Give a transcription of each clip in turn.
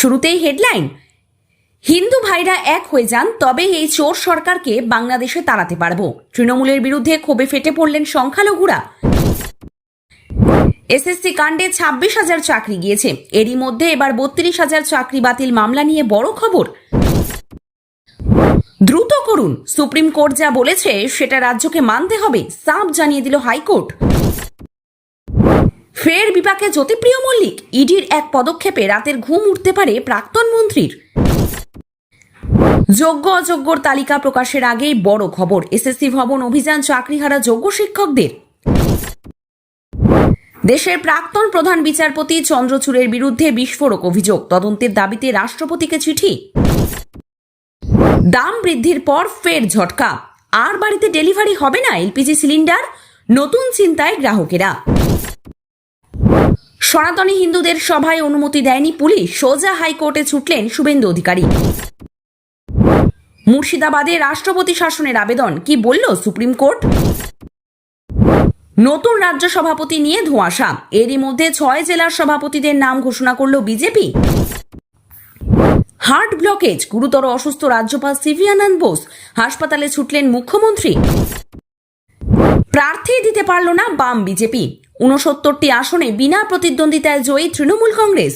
শুরুতেই হেডলাইন হিন্দু ভাইরা এক হয়ে যান, তবেই এই চোর সরকারকে বাংলাদেশে তাড়াতে পারব। তৃণমূলের বিরুদ্ধে ক্ষোভে ফেটে পড়লেন সংখ্যালঘুরা। এসএসসি কাণ্ডে ছাব্বিশ হাজার চাকরি গিয়েছে। এরই মধ্যে এবার বত্রিশ হাজার চাকরি বাতিল মামলা নিয়ে বড় খবর। দ্রুত করুন, সুপ্রিম কোর্ট যা বলেছে সেটা রাজ্যকে মানতে হবে, সাফ জানিয়ে দিল হাইকোর্ট। ফের বিপাকে জ্যোতিপ্রিয় মল্লিক। ইডির এক পদক্ষেপে রাতের ঘুম উঠতে পারে প্রাক্তন মন্ত্রীর। যোগ্য অযোগ্যর তালিকা প্রকাশের আগেই বড় খবর। এসএসসি ভবন অভিযান চাকরিহারা যোগ্য শিক্ষকদের। দেশের প্রাক্তন প্রধান বিচারপতি চন্দ্রচূড়ের বিরুদ্ধে বিস্ফোরক অভিযোগ। তদন্তের দাবিতে রাষ্ট্রপতিকে চিঠি। দাম বৃদ্ধির পর ফের ঝটকা। আর বাড়িতে ডেলিভারি হবে না এলপিজি সিলিন্ডার? নতুন চিন্তায় গ্রাহকেরা। সনাতনী হিন্দুদের সভায় অনুমতি দেয়নি পুলিশ। সোজা হাইকোর্টে ছুটলেন শুভেন্দু অধিকারী। মুর্শিদাবাদে রাষ্ট্রপতি শাসনের আবেদন। কি বলল সুপ্রিম কোর্ট? নতুন রাজ্য সভাপতি নিয়ে ধোঁয়াশা। এরই মধ্যে ছয় জেলার সভাপতিদের নাম ঘোষণা করল বিজেপি। Heart blockage. গুরুতর অসুস্থ রাজ্যপাল সিভি আনন্দ বোস। হাসপাতালে ছুটলেন মুখ্যমন্ত্রী। প্রার্থী দিতে পারল না বাম বিজেপি। উনসত্তরটি আসনে বিনা প্রতিদ্বন্দ্বিতায় জয়ী তৃণমূল কংগ্রেস।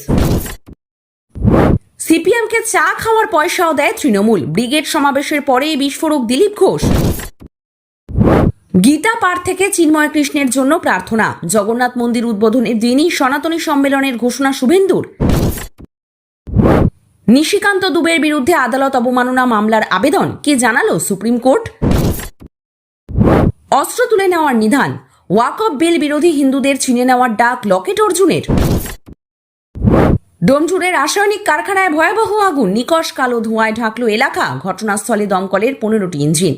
সিপিএমকে চা খাওয়ার পয়সাও দেয় তৃণমূল। ব্রিগেড সমাবেশের পরেই বিস্ফোরক দিলীপ ঘোষ। গীতা পাঠ থেকে চিন্ময় কৃষ্ণের জন্য প্রার্থনা। জগন্নাথ মন্দির উদ্বোধনের দিনই সনাতনী সম্মেলনের ঘোষণা শুভেন্দুর। নিশিকান্ত দুবের বিরুদ্ধে আদালত অবমাননা মামলার আবেদন। কে জানালো সুপ্রিম কোর্ট? অস্ত্র তুলে নেওয়ার নিধান। ওয়াকফ বিল বিরোধী হিন্দুদের ছিনে নেওয়ার ডাক লকেট অর্জুনের। ডোমজুড়ে রাসায়নিক কারখানায় ভয়াবহ আগুন, নিকশ কালো ধোঁয়ায় ঢাকলো এলাকা, ঘটনাস্থলে দমকলের পনেরোটি ইঞ্জিন।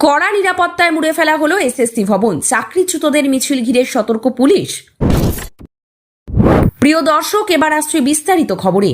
কড়া নিরাপত্তায় মুড়ে ফেলা হলো এসএসসি ভবন, চাকরিচ্যুতদের মিছিল ঘিরে সতর্ক পুলিশ। প্রিয় দর্শক, এবার আসছে বিস্তারিত খবরে।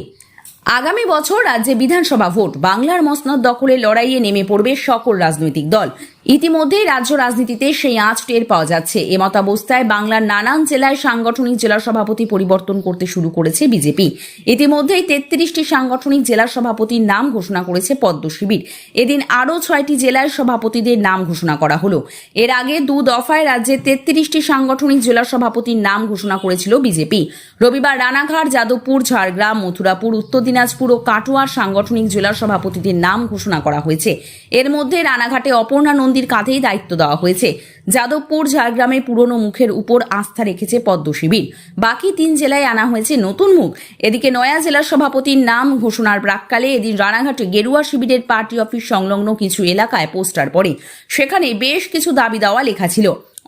আগামী বছর রাজ্যে বিধানসভা ভোট, বাংলার মসনদ দখলে লড়াইয়ে নেমে পড়বে সকল রাজনৈতিক দল। ইতিমধ্যেই রাজ্য রাজনীতিতে সেই আঁচ টের পাওয়া যাচ্ছে। এমতাবস্থায় বাংলার নানান জেলায় সাংগঠনিক জেলা সভাপতি পরিবর্তন করতে শুরু করেছে বিজেপি। ইতিমধ্যেই তেত্রিশটি সাংগঠনিক জেলা সভাপতির নাম ঘোষণা করেছে পদ্ম শিবির। এদিন আরও ছয়টি জেলার সভাপতিদের নাম ঘোষণা করা হলো। এর আগে দু দফায় রাজ্যে তেত্রিশটি সাংগঠনিক জেলা সভাপতির নাম ঘোষণা করেছিল বিজেপি। রবিবার রানাঘাট, যাদবপুর, ঝাড়গ্রাম, মথুরাপুর, উত্তর দিনাজপুর ও কাটোয়ার সাংগঠনিক জেলা সভাপতিদের নাম ঘোষণা করা হয়েছে। এর মধ্যে রানাঘাটে অপর্ণা নন্দীর কাঁধেই দায়িত্ব দেওয়া হয়েছে। যাদবপুর ঝাড়গ্রামে পুরনো মুখের উপর আস্থা রেখেছে পদ্ম শিবির। বাকি তিন জেলায় আনা হয়েছে নতুন মুখ। এদিকে নয়া জেলা সভাপতির নাম ঘোষণার প্রাককালে এদিন রানাঘাটে গেরুয়া শিবিরের পার্টি অফিস সংলগ্ন কিছু এলাকায় পোস্টার পড়ে। সেখানে বেশ কিছু দাবি দেওয়া লেখা ছিল।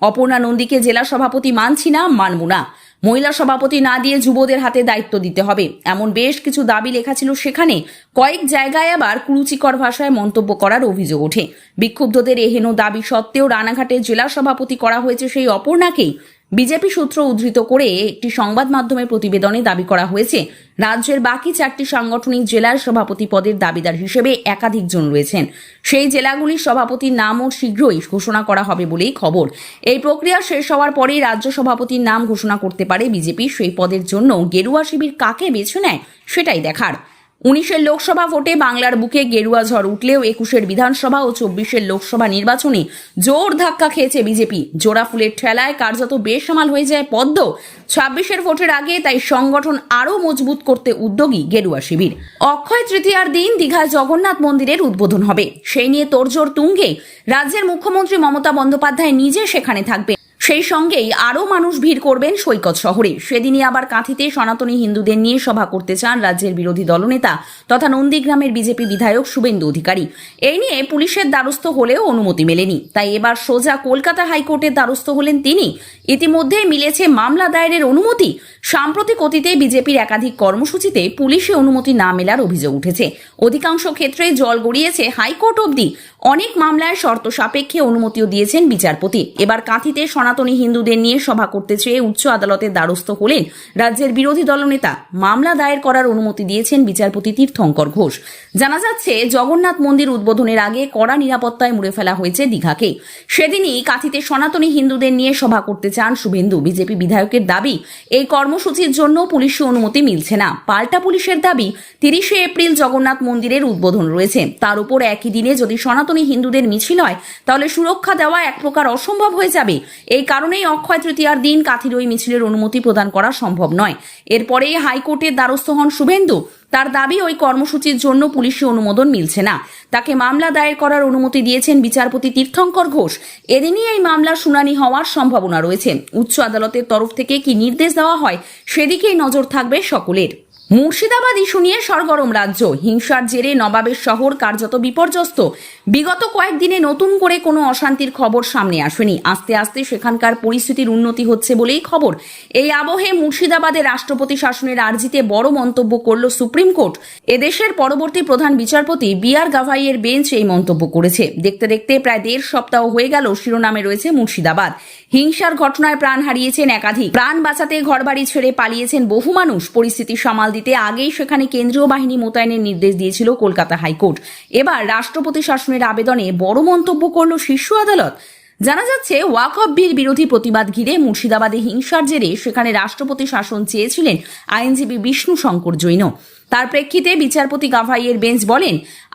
অপর্ণা নন্দীকে জেলা সভাপতি মানছি না, মানব না। মহিলা সভাপতি না দিয়ে যুবদের হাতে দায়িত্ব দিতে হবে। এমন বেশ কিছু দাবি লেখা ছিল সেখানে। কয়েক জায়গায় আবার কুরুচিকর ভাষায় মন্তব্য করার অভিযোগ ওঠে। বিক্ষুব্ধদের এহেন দাবি সত্ত্বেও রানাঘাটে জেলা সভাপতি করা হয়েছে সেই অপর্ণাকেই বিজেপি সূত্র উদ্ধৃত করে একটি সংবাদ মাধ্যমের প্রতিবেদনে দাবি করা হয়েছে, রাজ্যের বাকি চারটি সাংগঠনিক জেলার সভাপতি পদের দাবিদার হিসেবে একাধিকজন রয়েছেন। সেই জেলাগুলির সভাপতির নামও শীঘ্রই ঘোষণা করা হবে বলেই খবর। এই প্রক্রিয়া শেষ হওয়ার পরেই রাজ্য সভাপতির নাম ঘোষণা করতে পারে বিজেপি। সেই পদের জন্য গেরুয়া শিবির কাকে বেছে নেয় সেটাই দেখার। উনিশের লোকসভা ভোটে বাংলার বুকে গেরুয়া ঝড় উঠলেও একুশের বিধানসভা ও চব্বিশের লোকসভা নির্বাচনে জোর ধাক্কা খেয়েছে বিজেপি। জোড়া ফুলের ঠেলায় কার্যত বেসামাল হয়ে যায় পদ্ম। ছাব্বিশের ভোটের আগে তাই সংগঠন আরও মজবুত করতে উদ্যোগী গেরুয়া শিবির। অক্ষয় তৃতীয়ার দিন দীঘায় জগন্নাথ মন্দিরের উদ্বোধন হবে। সেই নিয়ে তোড়জোড় তুঙ্গে রাজ্যের মুখ্যমন্ত্রী মমতা বন্দ্যোপাধ্যায় নিজে সেখানে থাকবে সেই সঙ্গেই আরও মানুষ ভিড় করবেন সৈকত শহরে। সেদিনই আবার কাঁথিতে সনাতনী হিন্দুদের নিয়ে সভা করতে চান রাজ্যের বিরোধী দলনেতা তথা নন্দীগ্রামের বিজেপি বিধায়ক শুভেন্দু অধিকারী। এই নিয়ে পুলিশের দ্বারস্থ হলেও অনুমতি মেলেনি। তাই এবার সোজা কলকাতা হাইকোর্টের দ্বারস্থ হলেন তিনি। ইতিমধ্যে মিলেছে মামলা দায়েরের অনুমতি। সাম্প্রতিক অতীতে বিজেপির একাধিক কর্মসূচিতে পুলিশে অনুমতি না মেলার অভিযোগ উঠেছে। অধিকাংশ ক্ষেত্রে জল গড়িয়েছে হাইকোর্ট অবধি। অনেক মামলায় শর্ত সাপেক্ষে অনুমতিও দিয়েছেন বিচারপতি। এবার কাঁথিতে সনাতন সনাতনী হিন্দুদের নিয়ে সভা করতে চেয়ে উচ্চ আদালতের দ্বারস্থ হলেন রাজ্যের বিরোধী দলনেতা। মামলা দায়ের করার অনুমতি দিয়েছেন বিচারপতি তীর্থঙ্কর ঘোষ। জানা যাচ্ছে, জগন্নাথ মন্দির উদ্বোধনের আগে কড়া নিরাপত্তায় মুড়ে ফেলা হয়েছে দীঘাকে। সেদিনই কাঁথিতে সনাতনী হিন্দুদের নিয়ে সভা করতে চান শুভেন্দু। বিজেপি বিধায়কের দাবি, এই কর্মসূচির জন্য পুলিশি অনুমতি মিলছে না। পাল্টা পুলিশের দাবি, তিরিশে এপ্রিল জগন্নাথ মন্দিরের উদ্বোধন রয়েছে। তার উপর একই দিনে যদি সনাতনী হিন্দুদের মিছিল হয়, তাহলে সুরক্ষা দেওয়া এক প্রকার অসম্ভব হয়ে যাবে। এই কারণেই অক্ষয় তৃতীয়ার দিন কাথির ওই মিছিলের অনুমতি প্রদান করা সম্ভব নয়। এরপরেই হাইকোর্টের দ্বারস্থ হন শুভেন্দু। তার দাবি, ওই কর্মসূচির জন্য পুলিশি অনুমোদন মিলছে না। তাকে মামলা দায়ের করার অনুমতি দিয়েছেন বিচারপতি তীর্থঙ্কর ঘোষ। এদিনই এই মামলার শুনানি হওয়ার সম্ভাবনা রয়েছে। উচ্চ আদালতের তরফ থেকে কি নির্দেশ দেওয়া হয়, সেদিকেই নজর থাকবে সকলের। মুর্শিদাবাদ ইস্যু নিয়ে সরগরম রাজ্য। হিংসার জেরে নবাবের শহর কার্যত বিপর্যস্ত। বিগত কয়েকদিনে নতুন করে কোনো অশান্তির খবর সামনে আসেনি। আস্তে আস্তে সেখানকার পরিস্থিতির উন্নতি হচ্ছে বলেই খবর। এই আবহে মুর্শিদাবাদে রাষ্ট্রপতি শাসনের আর্জিতে বড় মন্তব্য করল সুপ্রিম কোর্ট। এদেশের পরবর্তী প্রধান বিচারপতি বি আর গাভাইয়ের বেঞ্চ এই মন্তব্য করেছে। দেখতে দেখতে প্রায় দেড় সপ্তাহ হয়ে গেল শিরোনামে রয়েছে মুর্শিদাবাদ। হিংসার ঘটনায় প্রাণ হারিয়েছেন একাধিক। প্রাণ বাঁচাতে ঘরবাড়ি ছেড়ে পালিয়েছেন বহু মানুষ। পরিস্থিতি সামাল দিতে আগেই সেখানে কেন্দ্রীয় বাহিনী মোতায়েনের নির্দেশ দিয়েছিল কলকাতা হাইকোর্ট। এবার রাষ্ট্রপতি শাসনের আবেদনে বড় মন্তব্য করল শীর্ষ আদালত। জানা যাচ্ছে, ওয়াক অফ বিল বিরোধী প্রতিবাদ ঘিরে মুর্শিদাবাদে হিংসার জেরে সেখানে রাষ্ট্রপতি শাসন চেয়েছিলেন আইনজীবী বিষ্ণু শঙ্কর জৈন। তার প্রেক্ষিতে বিচারপতি গাভাইয়ের বেঞ্চ বলেন,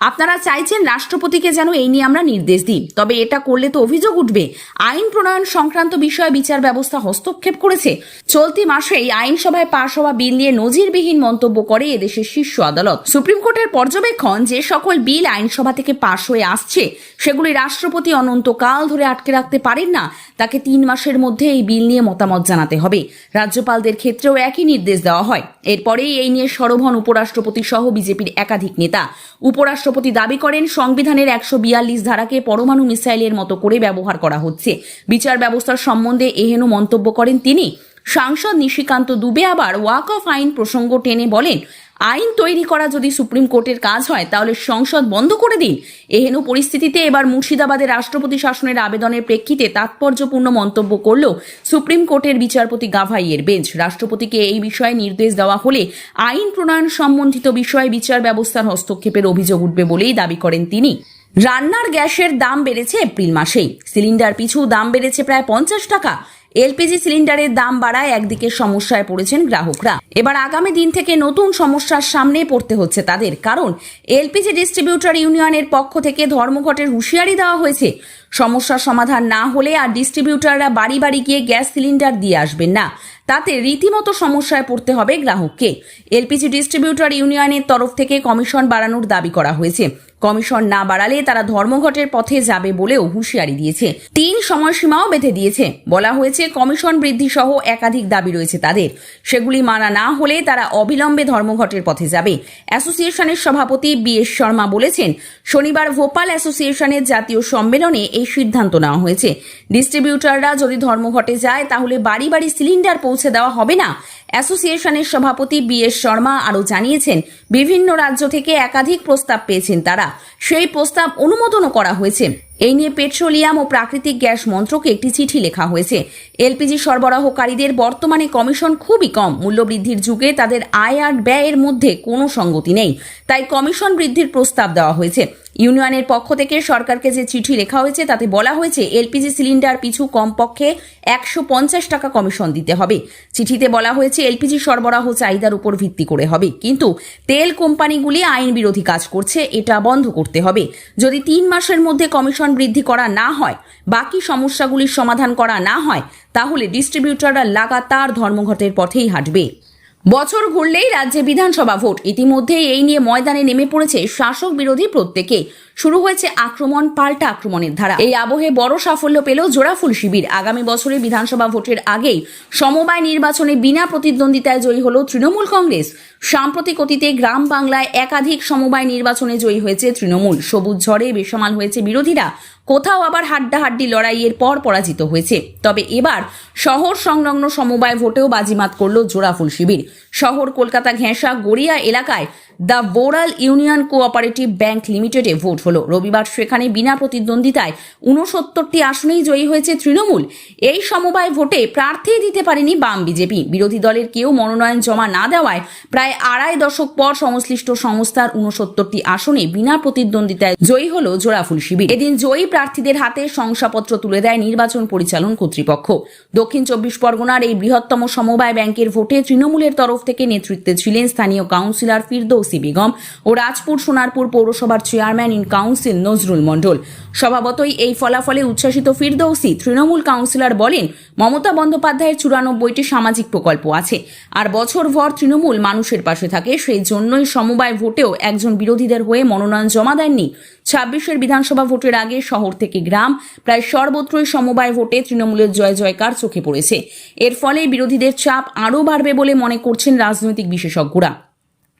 আপনারা চাইছেন রাষ্ট্রপতিকে যেন এই নিয়ে আমরা নির্দেশ দিই, তবে এটা করলে তো অভিযোগ উঠবে। আইন প্রণয়ন সংক্রান্ত বিষয়ে বিচার ব্যবস্থা হস্তক্ষেপ করেছে। চলতি মাসেই আইনসভায় পাশ হওয়া বিল নিয়ে নজিরবিহীন মন্তব্য করে এদেশের শীর্ষ আদালত। সুপ্রিম কোর্টের পর্যবেক্ষণ যে সকল বিল আইনসভা থেকে পাশ হয়ে আসছে, সেগুলি রাষ্ট্রপতি অনন্তকাল ধরে আটকে রাখতে পারেন না। তাকে তিন মাসের মধ্যে এই বিল নিয়ে মতামত জানাতে হবে। রাজ্যপালদের ক্ষেত্রেও একই নির্দেশ দেওয়া হয়। এরপরেই এই নিয়ে সরব হন উপরাষ্ট্রপতি সহ বিজেপির একাধিক নেতা। উপরাষ্ট্রপতি দাবি করেন, সংবিধানের একশো বিয়াল্লিশ ধারাকে পরমাণু মিসাইলের মতো করে ব্যবহার করা হচ্ছে। বিচার ব্যবস্থার সম্বন্ধে এহেন মন্তব্য করেন তিনি। সাংসদ নিশিকান্ত দুবে আবার ওয়াক অফ আইন প্রসঙ্গ টেনে বলেন আইন তৈরি করা যদি সুপ্রিম কোর্টের কাজ হয়, তাহলে সংসদ বন্ধ করে দিন। এহেন পরিস্থিতিতে এবার মুর্শিদাবাদে রাষ্ট্রপতি শাসনের আবেদনের প্রেক্ষিতে তাৎপর্যপূর্ণ মন্তব্য করল সুপ্রিম কোর্টের বিচারপতি গাভাইয়ের বেঞ্চ। রাষ্ট্রপতিকে এই বিষয়ে নির্দেশ দেওয়া হলে আইন প্রণয়ন সম্বন্ধিত বিষয়ে বিচার ব্যবস্থার হস্তক্ষেপের অভিযোগ উঠবে বলেই দাবি করেন তিনি। রান্নার গ্যাসের দাম বেড়েছে এপ্রিল মাসেই। সিলিন্ডার পিছু দাম বেড়েছে প্রায় পঞ্চাশ টাকা। এলপিজি সিলিন্ডারের দাম বাড়ায় একদিকে সমস্যায় পড়েছেন গ্রাহকরা। এবার আগামী দিন থেকে নতুন সমস্যার সামনে পড়তে হচ্ছে তাদের, কারণ এলপিজি ডিস্ট্রিবিউটর ইউনিয়নের পক্ষ থেকে ধর্মঘটের হুঁশিয়ারি দেওয়া হয়েছে। সমস্যার সমাধান না হলে আর ডিস্ট্রিবিউটাররা বাড়ি বাড়ি গিয়ে গ্যাস সিলিন্ডার দিয়ে আসবেন না। তাতে রীতিমতো সমস্যায় পড়তে হবে গ্রাহককে। এলপিজি ডিস্ট্রিবিউটর ইউনিয়নের তরফ থেকে কমিশন বাড়ানোর দাবি করা হয়েছে। কমিশন না বাড়ালে তারা ধর্মঘটের পথে যাবে বলেও হুঁশিয়ারি দিয়েছে। তিন সময়সীমাও বেঁধে দিয়েছে। বলা হয়েছে, কমিশন বৃদ্ধি সহ একাধিক দাবি রয়েছে তাদের। সেগুলি মানা না হলে তারা অবিলম্বে ধর্মঘটের পথে যাবে। অ্যাসোসিয়েশনের সভাপতি বি এস শর্মা বলেছেন, শনিবার ভোপাল অ্যাসোসিয়েশনের জাতীয় সম্মেলনে এই সিদ্ধান্ত নেওয়া হয়েছে। ডিস্ট্রিবিউটাররা যদি ধর্মঘটে যায়, তাহলে বাড়ি বাড়ি সিলিন্ডার পৌঁছে দেওয়া হবে না। অ্যাসোসিয়েশনের সভাপতি বি এস শর্মা আরও জানিয়েছেন, বিভিন্ন রাজ্য থেকে একাধিক প্রস্তাব পেয়েছেন তারা। সেই প্রস্তাব অনুমোদনও করা হয়েছে। এই নিয়ে পেট্রোলিয়াম ও প্রাকৃতিক গ্যাস মন্ত্রকে একটি চিঠি লেখা হয়েছে। এলপিজি সরবরাহকারীদের বর্তমানে কমিশন খুবই কম। মূল্যবৃদ্ধির যুগে তাদের আয় আর ব্যয়ের মধ্যে কোনো সঙ্গতি নেই। তাই কমিশন বৃদ্ধির প্রস্তাব দেওয়া হয়েছে। ইউনিয়নের পক্ষ থেকে সরকারকে যে চিঠি লেখা হয়েছে, তাতে বলা হয়েছে, এলপিজি সিলিন্ডার পিছু কমপক্ষে একশো পঞ্চাশ টাকা কমিশন দিতে হবে। চিঠিতে বলা হয়েছে এলপিজি সরবরাহ চাহিদার উপর ভিত্তি করে হবে। কিন্তু তেল কোম্পানিগুলি আইন বিরোধী কাজ করছে, এটা বন্ধ করতে হবে। যদি তিন মাসের মধ্যে কমিশন বৃদ্ধি করা না হয়, বাকি সমস্যাগুলির সমাধান করা না হয়, তাহলে ডিস্ট্রিবিউটররা লাগাতার ধর্মঘটের পথেই হাঁটবে। বছর ঘুরলেই রাজ্যে বিধানসভা ভোট। ইতিমধ্যেই এই নিয়ে ময়দানে নেমে পড়েছে শাসক বিরোধী প্রত্যেকে। শুরু হয়েছে আক্রমণ, পাল্টা আক্রমণের ধারা। এই আবহে বড় সাফল্য পেল জোড়াফুল শিবির। আগামী বছরে বিধানসভা ভোটের আগেই সমবায় নির্বাচনে বিনা প্রতিদ্বন্দ্বিতায় জয়ী হল তৃণমূল কংগ্রেস। সাম্প্রতিক অতীতে গ্রাম বাংলায় একাধিক সমবায় নির্বাচনে জয়ী হয়েছে তৃণমূল। সবুজ ঝড়ে বেসামাল হয়েছে বিরোধীরা। কোথাও আবার হাড্ডাহাড্ডি লড়াইয়ের পর পরাজিত হয়েছে। তবে এবার শহর সংলগ্ন সমবায় ভোটেও বাজিমাত করল জোড়াফুল শিবির। শহর, কলকাতা, ঘেঁষা, গড়িয়া এলাকায় the Boral union cooperative bank লিমিটেডে ভোট হলো। রবিবার সেখানে বিনা প্রতিদ্বন্দ্বিতায় উনসত্তরটি আসনেই জয়ী হয়েছে তৃণমূল। এই সমবায় ভোটে প্রার্থী দিতে পারেনি বাম বিজেপি। বিরোধী দলের কেউ মনোনয়ন জমা না দেওয়ায় প্রায় আড়াই দশক পর সংশ্লিষ্ট সংস্থার উনসত্তরটি আসনে বিনা প্রতিদ্বন্দ্বিতায় জয়ী হলো জোড়াফুল শিবির। এদিন জয়ী প্রার্থীদের হাতে শংসাপত্র তুলে দেয় নির্বাচন পরিচালন কর্তৃপক্ষ। দক্ষিণ চব্বিশ পরগনার এই বৃহত্তম সমবায় ব্যাংকের ভোটে তৃণমূলের তরফ থেকে নেতৃত্বে ছিলেন স্থানীয় কাউন্সিলর ফিরদৌসি বেগম ও রাজপুর সোনারপুর পৌরসভার chairman in council Nazrul Mondal. স্বভাবতই এই ফলাফলে উচ্ছ্বাসিত ফিরদৌসি তৃণমূল কাউন্সিলর বলেন, মমতা বন্দ্যোপাধ্যায়ের চুরানব্বইটি সামাজিক প্রকল্প আছে, আর বছরভর তৃণমূল মানুষের পাশে থাকে, সেই জন্যই সমবায় ভোটেও একজন বিরোধীদের হয়ে মনোনয়ন জমা দেননি। ছাব্বিশের বিধানসভা ভোটের আগে শহর থেকে গ্রাম, প্রায় সর্বত্রই সমবায় ভোটে তৃণমূলের জয় জয়কার চোখে পড়েছে। এর ফলে বিরোধীদের চাপ আরও বাড়বে বলে মনে করছেন রাজনৈতিক বিশেষজ্ঞরা।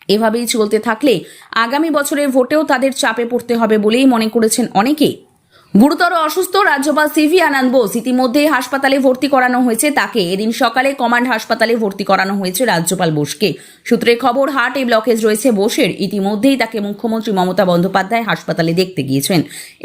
এভাবেই চলতে থাকলে আগামী বছরের ভোটেও তাদের চাপে পড়তে হবে বলেই মনে করেছেন অনেকে গুরুতর অসুস্থ রাজ্যপাল সিভি আনন্দ বোস ইতিমধ্যে হাসপাতালে ভর্তি করানো হয়েছে তাকে। এদিন সকালে কমান্ড হাসপাতালে ভর্তি করানো হয়েছে রাজ্যপাল বোসকে। সূত্রে খবর, হার্ট এই ব্লকেজ রয়েছে বোসের। ইতিমধ্যেই তাকে মুখ্যমন্ত্রী মমতা বন্দ্যোপাধ্যায় হাসপাতালে দেখতে গিয়েছেন।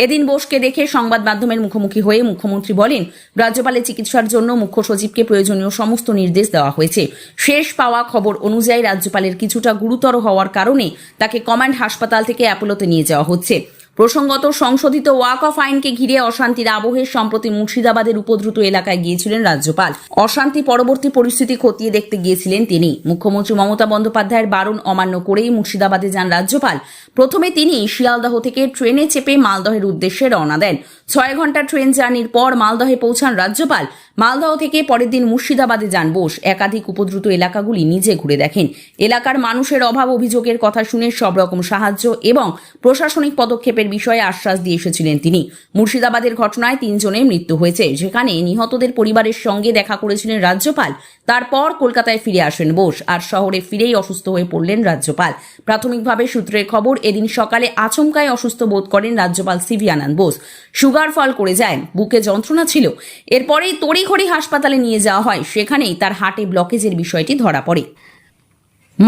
এদিন বোসকে দেখে সংবাদ মাধ্যমের মুখোমুখি হয়ে মুখ্যমন্ত্রী বলেন রাজ্যপালের চিকিৎসার জন্য মুখ্য সচিবকে প্রয়োজনীয় সমস্ত নির্দেশ দেওয়া হয়েছে। শেষ পাওয়া খবর অনুযায়ী রাজ্যপালের কিছুটা গুরুতর হওয়ার কারণে তাকে কমান্ড হাসপাতাল থেকে অ্যাপোলোতে নিয়ে যাওয়া হচ্ছে। প্রসঙ্গত, সংশোধিত ওয়াক অফ আইনকে ঘিরে অশান্তির আবহে সম্প্রতি মুর্শিদাবাদের উপদ্রুত এলাকায় গিয়েছিলেন রাজ্যপাল। অশান্তি পরবর্তী পরিস্থিতি খতিয়ে দেখতে গিয়েছিলেন তিনি। মুখ্যমন্ত্রী মমতা বন্দ্যোপাধ্যায়ের বারণ অমান্য করেই মুর্শিদাবাদে যান রাজ্যপাল। প্রথমে তিনি শিয়ালদহ থেকে ট্রেনে চেপে মালদহের উদ্দেশ্যে রওনা দেন। ছয় ঘণ্টা ট্রেন জার্নির পর মালদহে পৌঁছান রাজ্যপাল। মালদহ থেকে পরের দিন মুর্শিদাবাদে যান বোস। একাধিক উপদ্রুত এলাকাগুলি নিজে ঘুরে দেখেন। এলাকার মানুষের অভাব অভিযোগের কথা শুনে সব রকম সাহায্য এবং প্রশাসনিক পদক্ষেপের বিষয়ে আশ্বাস দিয়ে এসেছিলেন তিনি। মুর্শিদাবাদের ঘটনায় তিনজনের মৃত্যু হয়েছে। যেখানে নিহতদের পরিবারের সঙ্গে দেখা করেছিলেন রাজ্যপাল। তারপর কলকাতায় ফিরে আসেন বোস আর শহরে ফিরেই অসুস্থ হয়ে পড়লেন রাজ্যপাল। প্রাথমিকভাবে সূত্রের খবর, এদিন সকালে আচমকায় অসুস্থ বোধ করেন রাজ্যপাল CV Ananda Bose. Sugar fall করে যায়, বুকে যন্ত্রণা ছিল। এরপরেই তড়িঘড়ি হাসপাতালে নিয়ে যাওয়া হয় সেখানেই তার হার্টে ব্লকেজের বিষয়টি ধরা পড়ে।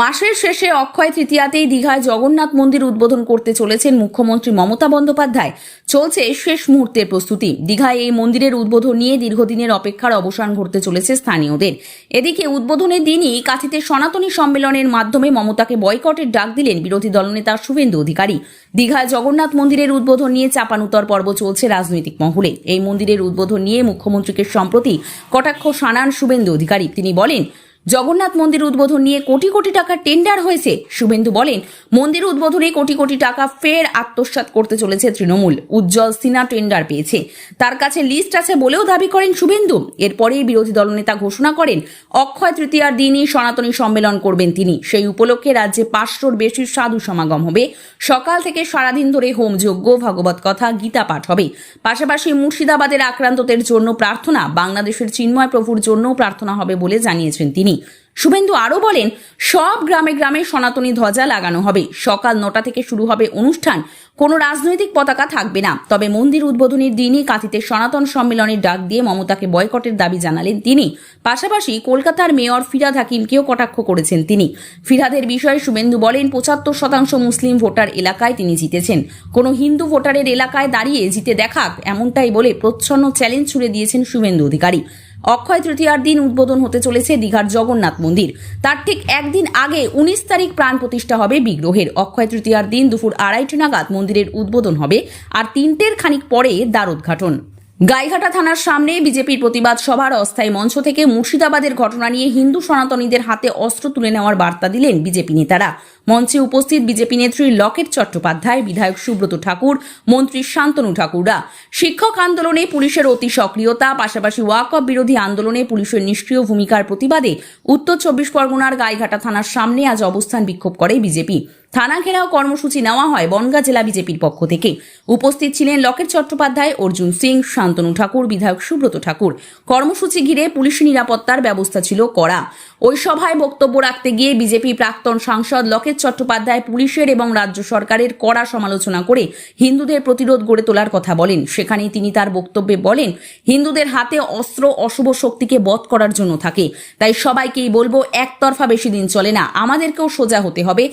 মাসের শেষে অক্ষয় তৃতীয়াতেই দীঘায় জগন্নাথ মন্দির উদ্বোধন করতে চলেছেন মুখ্যমন্ত্রী মমতা বন্দ্যোপাধ্যায়। চলছে শেষ মুহূর্তের প্রস্তুতি। দীঘায় এই মন্দিরের উদ্বোধন নিয়ে দীর্ঘদিনের অপেক্ষার অবসান ঘটতে চলেছে স্থানীয়দের। এদিকে উদ্বোধনের দিনই কাঁথিতে সনাতনী সম্মেলনের মাধ্যমে মমতাকে বয়কটের ডাক দিলেন বিরোধী দলনেতা শুভেন্দু অধিকারী। দীঘায় জগন্নাথ মন্দিরের উদ্বোধন নিয়ে চাপানুতর পর্ব চলছে রাজনৈতিক মহলে। এই মন্দিরের উদ্বোধন নিয়ে মুখ্যমন্ত্রীকে সম্প্রতি কটাক্ষ শানান শুভেন্দু অধিকারী। তিনি বলেন জগন্নাথ মন্দির উদ্বোধন নিয়ে কোটি কোটি টাকার টেন্ডার হয়েছে। শুভেন্দু বলেন, মন্দির উদ্বোধনে কোটি কোটি টাকা ফের আত্মসাৎ করতে চলেছে তৃণমূল। উজ্জ্বল সিনা টেন্ডার পেয়েছে। তার কাছে লিস্ট আছে বলেও দাবি করেন শুভেন্দু। এরপরেই বিরোধী দলনেতা ঘোষণা করেন, অক্ষয় তৃতীয়ার দিনই সনাতনী সম্মেলন করবেন তিনি। সেই উপলক্ষে রাজ্যে পাঁচশোর বেশি সাধু সমাগম হবে। সকাল থেকে সারাদিন ধরে হোম হোমযজ্ঞ, ভাগবত কথা, গীতা পাঠ হবে। পাশাপাশি মুর্শিদাবাদের আক্রান্তদের জন্য প্রার্থনা, বাংলাদেশের চিন্ময় প্রভুর জন্যও প্রার্থনা হবে বলে জানিয়েছেন তিনি। শুভেন্দু আরও বলেন, সব গ্রামে গ্রামে সনাতনী ধ্বজা লাগানো হবে। সকাল নটা থেকে শুরু হবে অনুষ্ঠান। কোনো রাজনৈতিক পতাকা থাকবে না। তবে মন্দির উদ্বোধনের দিনই কাঁথিতে সনাতন সম্মেলনের ডাক দিয়ে মমতাকে বয়কটের দাবি জানালেন তিনি। পাশাপাশি কলকাতার মেয়র ফিরাদ হাকিমকেও কটাক্ষ করেছেন তিনি। ফিরাদের বিষয়ে শুভেন্দু বলেন, পঁচাত্তর শতাংশ মুসলিম ভোটার এলাকায় তিনি জিতেছেন। কোনো হিন্দু ভোটারের এলাকায় দাঁড়িয়ে জিতে দেখাক এমনটাই বলে প্রচ্ছন্ন চ্যালেঞ্জ ছুড়ে দিয়েছেন শুভেন্দু অধিকারী। অক্ষয় তৃতীয়ার দিন উদ্বোধন হতে চলেছে দীঘার জগন্নাথ মন্দির। তার ঠিক একদিন আগে উনিশ তারিখ প্রাণ প্রতিষ্ঠা হবে বিগ্রহের। অক্ষয় তৃতীয়ার দিন দুপুর আড়াইটে নাগাদ মন্দিরের উদ্বোধন হবে, আর তিনটের খানিক পরে দ্বার উদ্ঘাটন গাইঘাটা থানার সামনে বিজেপির প্রতিবাদ সভার অস্থায়ী মঞ্চ থেকে মুর্শিদাবাদের ঘটনা নিয়ে হিন্দু সনাতনীদের হাতে অস্ত্র তুলে নেওয়ার বার্তা দিলেন বিজেপি নেতারা। মঞ্চে উপস্থিত বিজেপি নেত্রী লকেট চট্টোপাধ্যায়, বিধায়ক সুব্রত ঠাকুর, মন্ত্রী শান্তনু ঠাকুররা। শিক্ষক আন্দোলনে পুলিশের অতি সক্রিয়তা, পাশাপাশি ওয়াকফ বিরোধী আন্দোলনে পুলিশের নিষ্ক্রিয় ভূমিকার প্রতিবাদে উত্তর চব্বিশ পরগনার গাইঘাটা থানার সামনে আজ অবস্থান বিক্ষোভ করে বিজেপি। থানা ঘেরাও কর্মসূচি নেওয়া হয় বনগাঁ জেলা বিজেপির পক্ষ থেকে। উপস্থিত ছিলেন লকেট চট্টোপাধ্যায়, অর্জুন সিং, শান্তনু ঠাকুর, বিধায়ক সুব্রত ঠাকুর। কর্মসূচি ঘিরে পুলিশ নিরাপত্তার ব্যবস্থা ছিল কড়া। ওই সভায় বক্তব্য রাখতে গিয়ে বিজেপি প্রাক্তন সাংসদ লকেট চট্টোপাধ্যায় পুলিশের এবং রাজ্য সরকারের কড়া সমালোচনা করে হিন্দুদের প্রতিরোধ গড়ে তোলার কথা বলেন। সেখানেই তিনি তার বক্তব্যে বলেন, হিন্দুদের হাতে অস্ত্র অশুভ শক্তিকে বধ করার জন্য থাকে। তাই সবাইকেই বলব, একতরফা বেশি দিন চলে না। আমাদেরকেও সোজা হতে হবে।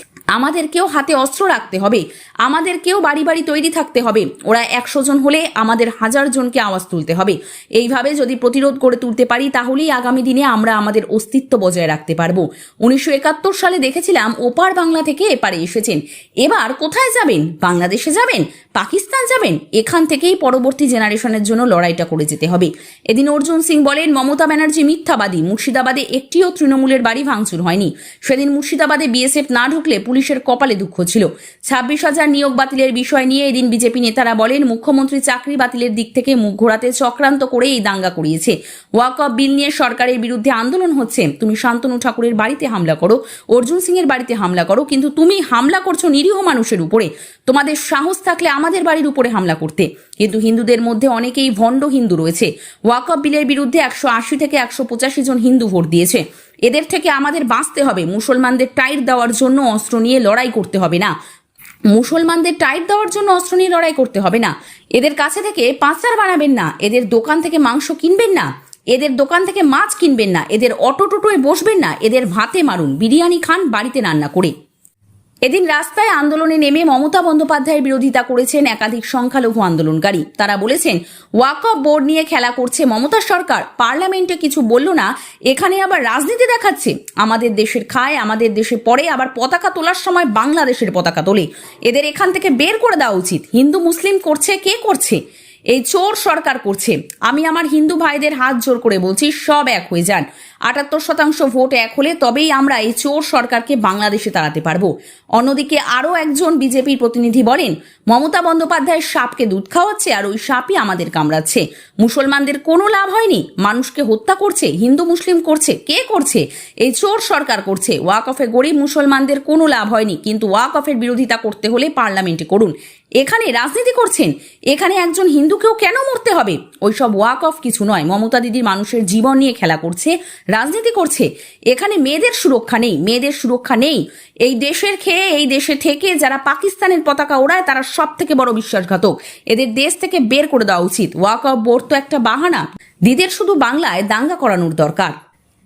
আমাদেরকেও হাতে অস্ত্র রাখতে হবে। আমাদেরকেও বাড়ি বাড়ি তৈরি থাকতে হবে। ওরা একশো জন হলে আমাদের হাজার জনকে আওয়াজ তুলতে হবে। এইভাবে যদি প্রতিরোধ করে তুলতে পারি, তাহলেই আগামী দিনে আমরা আমাদের অস্তিত্ব বজায় রাখতে পারব। উনিশশো একাত্তর সালে দেখেছিলাম ওপার বাংলা থেকে এপারে এসেছেন। এবার কোথায় যাবেন? বাংলাদেশে যাবেন? পাকিস্তান যাবেন? এখান থেকেই পরবর্তী জেনারেশনের জন্য লড়াইটা করে যেতে হবে। এদিন অর্জুন সিং বলেন, মমতা ব্যানার্জি মিথ্যাবাদী। মুর্শিদাবাদে একটিও তৃণমূলের বাড়ি ভাঙচুর হয়নি। সেদিন মুর্শিদাবাদে বিএসএফ না ঢুকলে পুলিশের কপালে দুঃখ ছিল। ছাব্বিশ হাজার নিয়োগ বাতিলের বিষয় নিয়ে এদিন বিজেপি নেতারা বলেন, মুখ্যমন্ত্রী চাকরি বাতিলের দিক থেকে মুখ ঘোরাতে চক্রান্ত করে এই দাঙ্গা করিয়েছে ওয়াক অফ বিল নিয়ে সরকারের বিরুদ্ধে আন্দোলন হচ্ছে। তুমি শান্তনু ঠাকুরের বাড়িতে হামলা করো, অর্জুন সিং এর বাড়িতে হামলা করো, কিন্তু তুমি হামলা করছ নিরীহ মানুষের উপরে। তোমাদের সাহস থাকলে আমাদের বাড়ির উপরে হামলা করতে। কিন্তু হিন্দুদের মধ্যে অনেকেই ভণ্ড হিন্দু রয়েছে। ওয়াক অফ বিলের বিরুদ্ধে একশো আশি থেকে একশো পঁচাশি জন হিন্দু ভোট দিয়েছে। এদের থেকে আমাদের বাঁচতে হবে। মুসলমানদের টাইট দেওয়ার জন্য অস্ত্র নিয়ে লড়াই করতে হবে না। মুসলমানদের টাইট দেওয়ার জন্য অস্ত্র নিয়ে লড়াই করতে হবে না। এদের কাছে থেকে পাঁচার বানাবেন না। এদের দোকান থেকে মাংস কিনবেন না। এদের দোকান থেকে মাছ কিনবেন না। এদের অটো টোটোয় বসবেন না। এদের ভাতে মারুন। বিরিয়ানি খান বাড়িতে রান্না করে। এদিন রাস্তায় আন্দোলনে নেমে মমতা বন্দ্যোপাধ্যায়ের বিরোধিতা করেছেন একাধিক সংখ্যালঘু আন্দোলনকারী। তারা বলেছেন ওয়াকফ বোর্ড নিয়ে খেলা করছে মমতা সরকার, পার্লামেন্টে কিছু বলল না, এখানে আবার রাজনীতি দেখাচ্ছে। আমাদের দেশের খায়, আমাদের দেশে পড়ে, আবার পতাকা তোলার সময় বাংলাদেশের পতাকা তোলে। এদের এখান থেকে বের করে দেওয়া উচিত। হিন্দু, মুসলিম করছে, কে করছে? এই চোর সরকার করছে। আমি আমার হিন্দু ভাইদের হাত জোর করে বলছি, সব এক হয়ে যান। আটাত্তর শতাংশ ভোট এক হলে তবেই আমরা এই চোর সরকারকে বাংলাদেশে তাড়াতে পারব। অন্যদিকে আরও একজন বিজেপির প্রতিনিধি বলেন, মমতা বন্দ্যোপাধ্যায় সাপকে দুধ খাওয়াচ্ছে আর ওই সাপই আমাদের কামড়াচ্ছে। মুসলমানদের কোনো লাভ হয়নি। মানুষকে হত্যা করছে, হিন্দু মুসলিম করছে, কে করছে? এই চোর সরকার করছে। ওয়াক অফে গরিব মুসলমানদের কোনো লাভ হয়নি। কিন্তু ওয়াক অফের বিরোধিতা করতে হলে পার্লামেন্টে করুন। এখানে রাজনীতি করছেন। এখানে একজন হিন্দুকেও কেন মরতে হবে? ওইসব ওয়াক অফ কিছু নয়। মমতা দিদির মানুষের জীবন নিয়ে খেলা করছে রাজনীতি করছে। এখানে মেয়েদের সুরক্ষা নেই, মেয়েদের সুরক্ষা নেই। এই দেশের খেয়ে, এই দেশে থেকে যারা পাকিস্তানের পতাকা ওড়ায়, তারা সব থেকে বড় বিশ্বাসঘাতক। এদের দেশ থেকে বের করে দেওয়া উচিত। ওয়াক অফ বোর্ড তো একটা বাহানা। দিদের শুধু বাংলায় দাঙ্গা করানোর দরকার।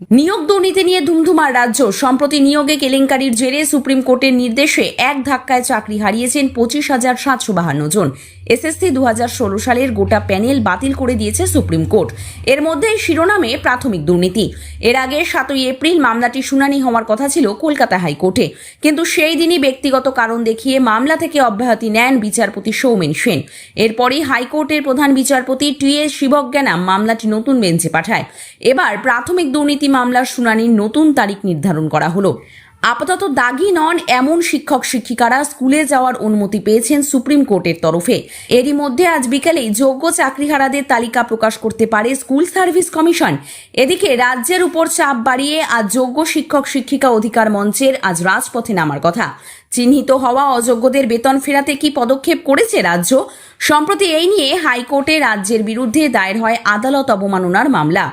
নিয়োগ দুর্নীতি নিয়ে ধুমধুমার রাজ্য। সম্প্রতি নিয়োগে কেলেঙ্কারির জেরে সুপ্রিম কোর্টের নির্দেশে এক ধাক্কায় চাকরি হারিয়েছেন পঁচিশ হাজার সাতশো বাহান্ন জন। এসএসসি দু ষোলো সালের গোটা প্যানেল বাতিল করে দিয়েছে সুপ্রিম কোর্ট। এর মধ্যে শিরোনামে প্রাথমিক দুর্নীতি। এর আগে সাতই এপ্রিল মামলাটি শুনানি হওয়ার কথা ছিল কলকাতা হাইকোর্টে। কিন্তু সেই দিনই ব্যক্তিগত কারণ দেখিয়ে মামলা থেকে অব্যাহতি নেন বিচারপতি সৌমেন সেন। এরপরই হাইকোর্টের প্রধান বিচারপতি টি এস শিবজ্ঞানাম মামলাটি নতুন বেঞ্চে পাঠায়। এবার প্রাথমিক দুর্নীতি মামলার শুনানির নতুন তারিখ নির্ধারণ করা হলো। আপাতত দাগি নন এমন শিক্ষক শিক্ষিকারা স্কুলে যাওয়ার অনুমতি পেয়েছেন সুপ্রিম কোর্টের তরফে। এরই মধ্যে আজ বিকেলেই যোগ্য চাকরিহারাদের তালিকা প্রকাশ করতে পারে স্কুল সার্ভিস কমিশন। এদিকে রাজ্যের উপর চাপ বাড়িয়ে আজ যোগ্য শিক্ষক শিক্ষিকা অধিকার মঞ্চের আজ রাজপথে নামার কথা। চিহ্নিত হওয়া অযোগ্যদের বেতন ফেরাতে কি পদক্ষেপ করেছে রাজ্য? সম্প্রতি এই নিয়ে হাইকোর্টে রাজ্যের বিরুদ্ধে দায়ের হয় আদালত অবমাননার মামলা।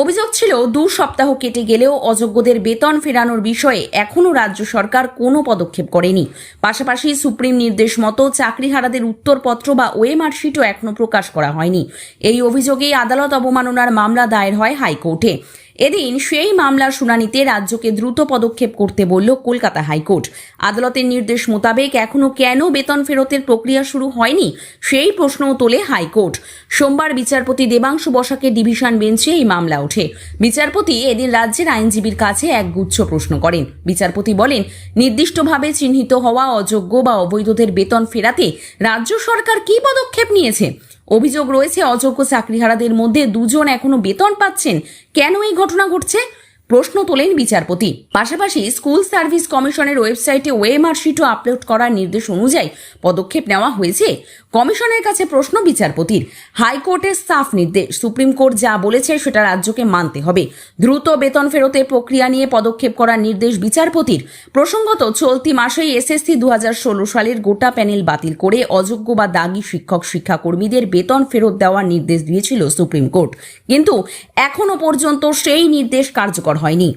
অভিযোগ ছিল, দু সপ্তাহ কেটে গেলেও অযোগ্যদের বেতন ফেরানোর বিষয়ে এখনও রাজ্য সরকার কোনো পদক্ষেপ করেনি। পাশাপাশি সুপ্রিম নির্দেশ মতো চাকরিহারাদের উত্তরপত্র বা ওয়েমার্কশিটও এখনও প্রকাশ করা হয়নি। এই অভিযোগেই আদালত অবমাননার মামলা দায়ের হয় হাইকোর্টে। এদিন সেই মামলার শুনানিতে রাজ্যকে দ্রুত পদক্ষেপ করতে বলল কলকাতা হাইকোর্ট। আদালতের নির্দেশ মোতাবেক এখনও কেন বেতন ফেরতের প্রক্রিয়া শুরু হয়নি, সেই প্রশ্নও তোলে হাইকোর্ট। সোমবার বিচারপতি দেবাংশু বসাকের ডিভিশন বেঞ্চে এই মামলা ওঠে। বিচারপতি এদিন রাজ্যের আইনজীবীর কাছে এক গুচ্ছ প্রশ্ন করেন। বিচারপতি বলেন, নির্দিষ্টভাবে চিহ্নিত হওয়া অযোগ্য বা অবৈধদের বেতন ফেরাতে রাজ্য সরকার কী পদক্ষেপ নিয়েছে? অভিযোগ রয়েছে, অযোগ্য চাকরিহারাদের মধ্যে দুজন এখনও বেতন পাচ্ছেন। কেন এই ঘটনা ঘটছে? প্রশ্ন তোলেন বিচারপতি। পাশাপাশি স্কুল সার্ভিস কমিশনের ওয়েবসাইটে ওয়েমার শিটও আপলোড করার নির্দেশ অনুযায়ী পদক্ষেপ নেওয়া হয়েছে। কমিশনের কাছে প্রশ্ন বিচারপতির। হাইকোর্টের সাফ নির্দেশ। সুপ্রিম কোর্ট যা বলেছে সেটা রাজ্যকে মানতে হবে। দ্রুত বেতন ফেরতের প্রক্রিয়া নিয়ে পদক্ষেপ করার নির্দেশ বিচারপতির। প্রসঙ্গত, চলতি মাসেই এসএসসি দু হাজার ষোলো সালের গোটা প্যানেল বাতিল করে অযোগ্য বা দাগী শিক্ষক, শিক্ষাকর্মীদের বেতন ফেরত দেওয়ার নির্দেশ দিয়েছিল সুপ্রিম কোর্ট। কিন্তু এখনও পর্যন্ত সেই নির্দেশ কার্যকর হয়নি।